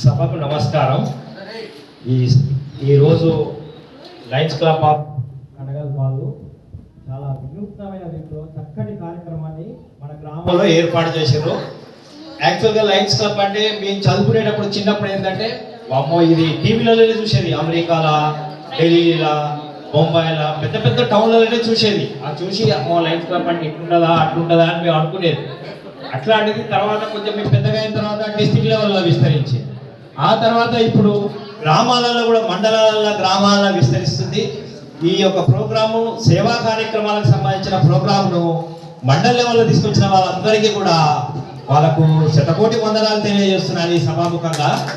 సభకు నమస్కారం. ఈ ఈరోజు లయన్స్ క్లబ్ ఆఫ్ కడగల్ వాళ్ళు చాలా వినూత్నమైన రీతిలో చక్కటి కార్యక్రమాన్ని మన గ్రామంలో ఏర్పాటు చేశారు. యాక్చువల్గా లయన్స్ క్లబ్ అంటే మేము చదువుకునేటప్పుడు చిన్నప్పుడు ఏంటంటే అమ్మో ఇది టీవీలలోనే చూసేది. అమెరికాలా ఢిల్లీలా బొంబాయిలా పెద్ద పెద్ద టౌన్లలోనే చూసేది. ఆ చూసి అమ్మో లయన్స్ క్లబ్ అంటే ఇట్లుంటుందా అట్లుంటుందా అని మేము అనుకునేది. అట్లాంటిది తర్వాత కొంచెం మేము పెద్దగా అయిన తర్వాత డిస్టిక్ లెవెల్లో విస్తరించి ఆ తర్వాత ఇప్పుడు గ్రామాలలో కూడా మండలాలలో గ్రామాలలో విస్తరిస్తుంది. ఈ యొక్క ప్రోగ్రాము సేవా కార్యక్రమాలకు సంబంధించిన ప్రోగ్రామ్ను మండల లెవెల్లో తీసుకొచ్చిన వాళ్ళందరికీ కూడా వాళ్ళకు శతకోటి వందనాలు తెలియజేస్తున్నాను ఈ సభాముఖంగా.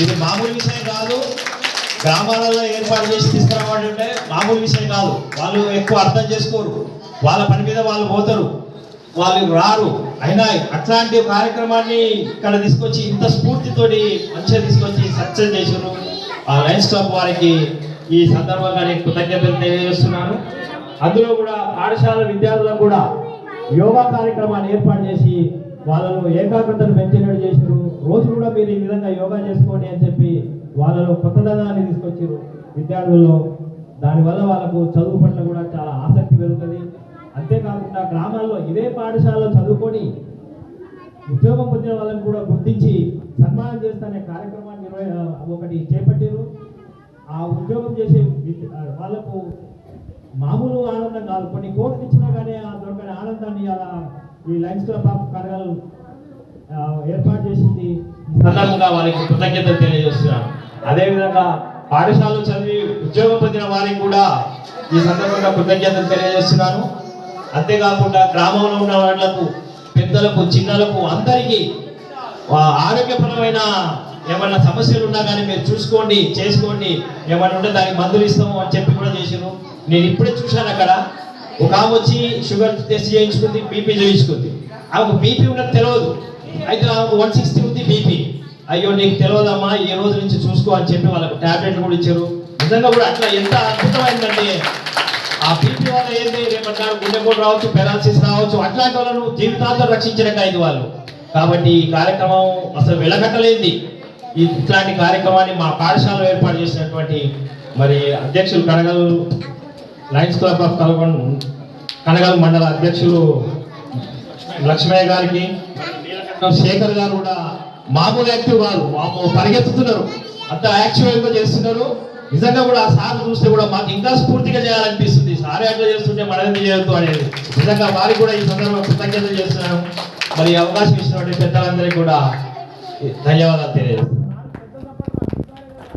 ఇది మామూలు విషయం కాదు. గ్రామాలలో ఏర్పాటు చేసి తీసుకురావాలి ఉంటే మామూలు విషయం కాదు. వాళ్ళు ఎక్కువ అర్థం చేసుకోరు. వాళ్ళ పని మీద వాళ్ళు పోతారు. వాళ్ళు రారు. అయినా అట్లాంటి కార్యక్రమాన్ని ఇక్కడ తీసుకొచ్చి ఇంత స్ఫూర్తితోటి మంచిగా తీసుకొచ్చి సక్సెస్ చేశారు ఆ లైన్ స్టాప్ వారికి ఈ సందర్భంగా నేను కృతజ్ఞతలు తెలియజేస్తున్నాను. అందులో కూడా పాఠశాల విద్యార్థులకు కూడా యోగా కార్యక్రమాన్ని ఏర్పాటు చేసి వాళ్ళను ఏకాగ్రతను పెంచినట్టు చేశారు రోజు కూడా మీరు ఈ విధంగా యోగా చేసుకోండి అని చెప్పి వాళ్ళలో కొత్తదనాన్ని తీసుకొచ్చారు విద్యార్థుల్లో. దానివల్ల వాళ్ళకు చదువు పట్ల కూడా చాలా ఆసక్తి పెరుగుతుంది. అంతేకాకుండా గ్రామాల్లో ఇదే పాఠశాలలో చదువుకొని ఉద్యోగం పొందిన వాళ్ళని కూడా గుర్తించి సన్మానం చేస్తానే కార్యక్రమాన్ని ఒకటి చేపట్టారు ఆ ఉద్యోగం చేసే వాళ్ళకు మామూలు ఆనందం కాదు. కొన్ని కోట్లు ఇచ్చినా కానీ ఆ దొరకని ఆనందాన్ని అలా ఈ లైన్స్ క్లబ్ ఆఫ్ కరగల్ ఏర్పాటు చేసింది. సందర్భంగా వారికి కృతజ్ఞతలు తెలియజేస్తున్నాను అదేవిధంగా పాఠశాలలో చదివి ఉద్యోగం పొందిన వారికి కూడా ఈ సందర్భంగా కృతజ్ఞతలు తెలియజేస్తున్నాను. అంతేకాకుండా గ్రామంలో ఉన్న వాళ్ళకు పెద్దలకు చిన్నలకు అందరికీ ఆరోగ్యపరమైన ఏమైనా సమస్యలు ఉన్నా కానీ మీరు చూసుకోండి చేసుకోండి. ఏమైనా ఉంటే దానికి మందులు ఇస్తాము అని చెప్పి కూడా చేసాను నేను ఇప్పుడే చూశాను అక్కడ. ఒక ఆమె వచ్చి షుగర్ టెస్ట్ చేయించుకుంది బీపీ చేయించుకుంది. ఆమెకు బీపీ ఉన్నది తెలియదు అయితే ఆమెకు వన్ సిక్స్టీ ఉంది బీపీ. అయ్యో నీకు తెలియదమ్మా ఈ రోజు నుంచి చూసుకో అని చెప్పి వాళ్ళకు టాబ్లెట్లు కూడా ఇచ్చారు. నిజంగా కూడా అట్లా ఎంత అద్భుతమైందంటే ఆ బీపీ వల్ల ఏంటి ప్రకారం గుండెపోటు రావచ్చు పెరాలసిస్ రావచ్చు. అట్లాంటి వాళ్ళను జీవితాంతం రక్షించిన ఖైదు వాళ్ళు. కాబట్టి ఈ కార్యక్రమం అసలు వెళ్ళగట్టలేంది ఇట్లాంటి కార్యక్రమాన్ని మా పాఠశాలలో ఏర్పాటు చేసినటువంటి మరి అధ్యక్షులు కనగలు లయన్స్ క్లబ్ ఆఫ్ కలగొండ కనగల్ మండల అధ్యక్షులు లక్ష్మయ్య గారికి శేఖర్ గారు కూడా మామూలు యాక్టివ్ కాదు. మామూలు పరిగెత్తుతున్నారు. అంత యాక్టివ్ చేస్తున్నారు? నిజంగా కూడా ఆ సార్ చూస్తే కూడా మాకు ఇంకా స్ఫూర్తిగా చేయాలనిపిస్తుంది. సార్ అట్లా చేస్తుంటే మనం చేయొద్దు అనేది. నిజంగా వారికి కూడా ఈ సందర్భంలో కృతజ్ఞతలు చేస్తున్నాను. మరి అవకాశం ఇచ్చినటువంటి పెద్దలందరికీ కూడా ధన్యవాదాలు తెలియజేస్తున్నాను.